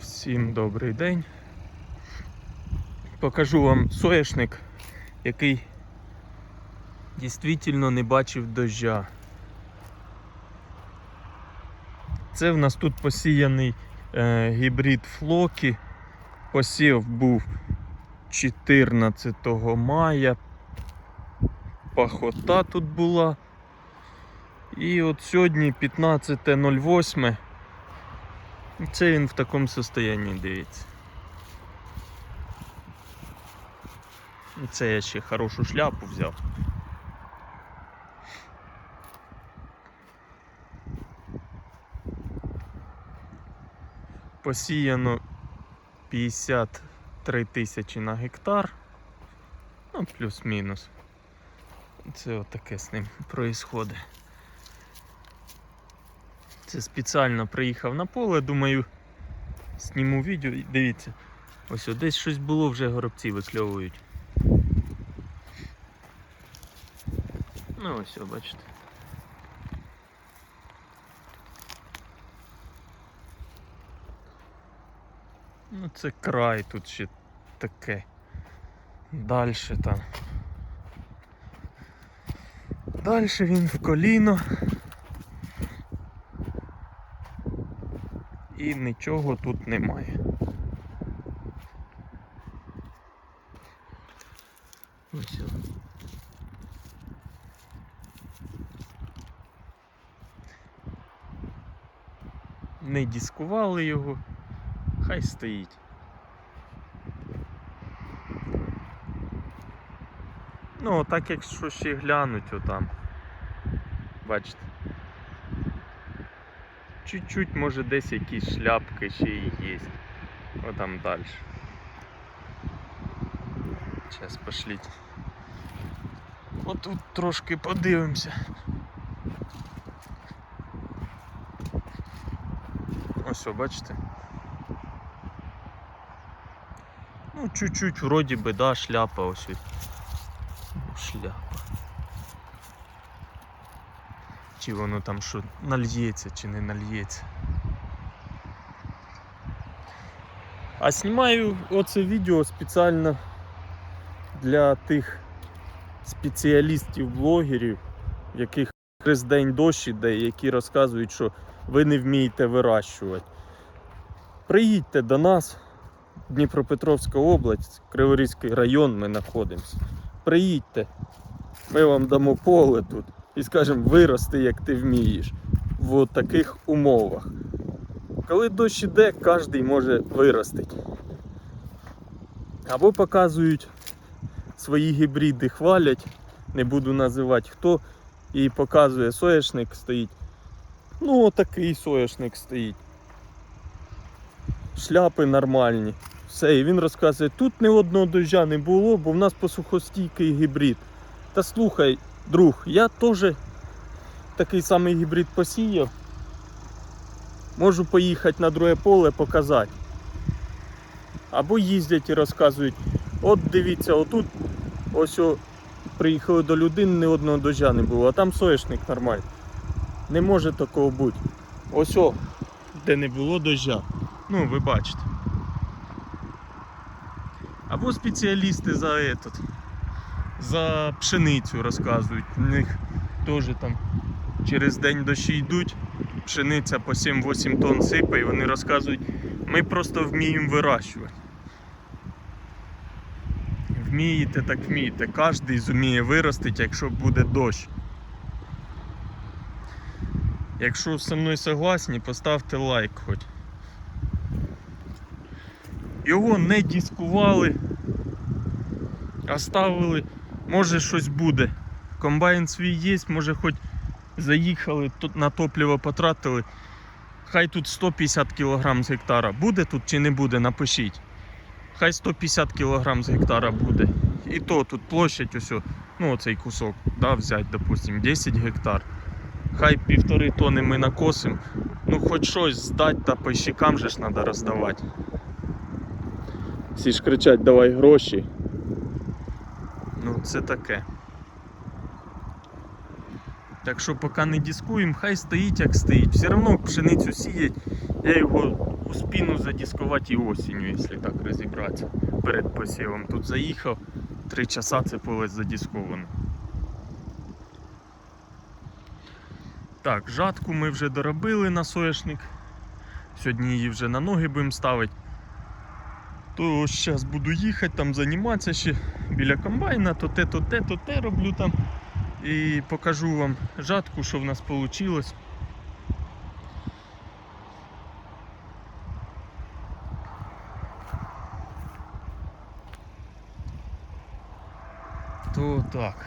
Всім добрий день. Покажу вам соняшник, який дійсно не бачив дождя. Це в нас тут посіяний е, гібрид флокі. Посів був 14 мая. Пахота тут була. І от сьогодні 15.08. Це він в такому состоянні, дивіться. І Це я ще хорошу шляпу взяв. Посіяно 53 тисячі на гектар. Ну, плюс-мінус. Це отаке з ним проїсходить. Це спеціально приїхав на поле, думаю, зніму відео. І Дивіться, ось о, десь щось було, вже горобці викльовують. Ну ось, о, бачите. Ну це край тут ще таке. Дальше там. Дальше він в коліно. І нічого тут немає. Ось. Не дискували його, хай стоїть. Ну, так якщо ще глянуть отам. Бачите. Чуть-чуть, може десь якісь шляпки ще і є. О там далі. Зараз пошліть. Отут трошки подивимося. Ось, о, бачите? Ну, чуть-чуть вроді би, да, шляпа ось. ось. Шляпа. Чи воно там що нальється, чи не нальється. А знімаю оце відео спеціально для тих спеціалістів-блогерів, яких через день дощ іде, які розказують, що ви не вмієте вирощувати. Приїдьте до нас, Дніпропетровська область, Криворізький район, ми знаходимося. Приїдьте, ми вам дамо поле тут і скажемо, вирости, як ти вмієш в таких умовах. Коли дощ іде, кожен може виростити. Або показують свої гібриди, хвалять, не буду називати хто, і показує соняшник стоїть. Ну, отакий соняшник стоїть. Шляпи нормальні. Все, і він розказує, тут ні одного дождя не було, бо в нас посухостійкий гібрид. Та слухай, друг, я теж такий самий гібрид посіяв. Можу поїхати на друге поле показати. Або їздять і розказують, от дивіться, отут ось о, приїхали до людини, ні одного дождя не було, а там соняшник нормальний. Не може такого бути. Ось о, де не було дождя. Ну, ви бачите. Або спеціалісти за этот, за пшеницю розказують. У них теж там через день дощі йдуть, пшениця по 7-8 тонн сипе, і вони розказують, ми просто вміємо вирощувати. Вмієте, так вмієте. Кожен зуміє виростити, якщо буде дощ. Якщо зі мною согласні, поставте лайк хоч. Його не дискували, а ставили, може щось буде. Комбайн свій є, може хоч заїхали, тут на топливо потратили. Хай тут 150 кг з гектара. Буде тут чи не буде, напишіть. Хай 150 кг з гектара буде. І то тут площадь ось, ну оцей кусок, да, взять, допустим, 10 гектар. Хай півтори тони ми накосимо. Ну хоч щось здати та по щекам же ж треба роздавати. Всі ж кричать, давай гроші. Ну це таке. Так що поки не дискуємо, хай стоїть як стоїть. Все одно пшеницю сіять. Я його жатку спину задіскувати і осінню, якщо так розібратися. Перед посівом. Тут заїхав, три часа це поле задісковано. Так, жатку ми вже доробили на соняшник. Сьогодні її вже на ноги будемо ставити. То зараз буду їхати, там займатися ще біля комбайна, то те, то те, то те роблю там. І покажу вам жатку, що в нас вийшло. То так.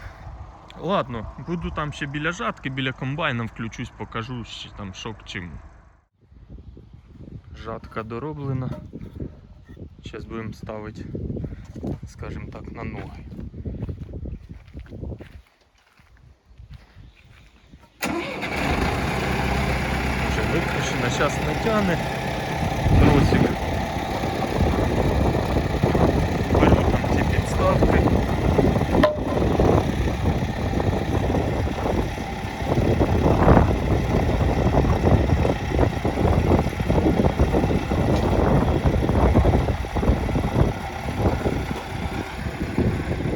Ладно, буду там ще біля жатки, біля комбайна включусь, покажу ще там що чому. Жатка дороблена. Зараз будемо ставити, скажімо так, на ноги. Вже виключено, зараз тросик. Беру там ці підставки.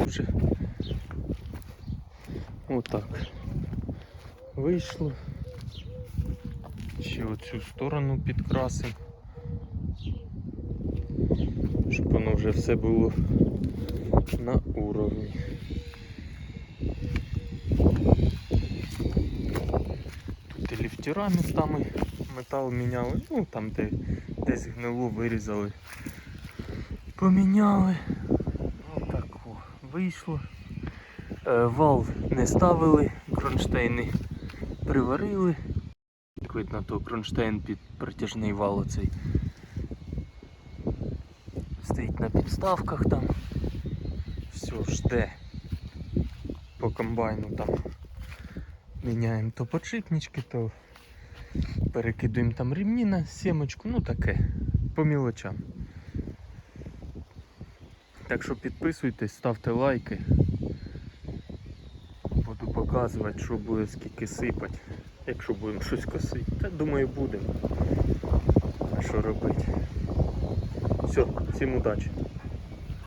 Вже отак вийшло. Ще оцю сторону підкрасимо. Щоб воно вже все було на уровні. Тут і ліфтера містами метал міняли, ну там де десь гнило вирізали. Поміняли. Отак о, вийшло. Е, вал не ставили, кронштейни приварили. Видно, то кронштейн під протяжний вал оцей. Стоїть на підставках там. Все, жде. По комбайну там. Міняємо то подшипнички, то перекидуємо там ремні на сімочку, ну таке, по мілочам. Так що підписуйтесь, ставте лайки. Показувати, що буде скільки сипати. Якщо будемо щось косити. Та думаю будемо. А що робити? Все, всім удачі.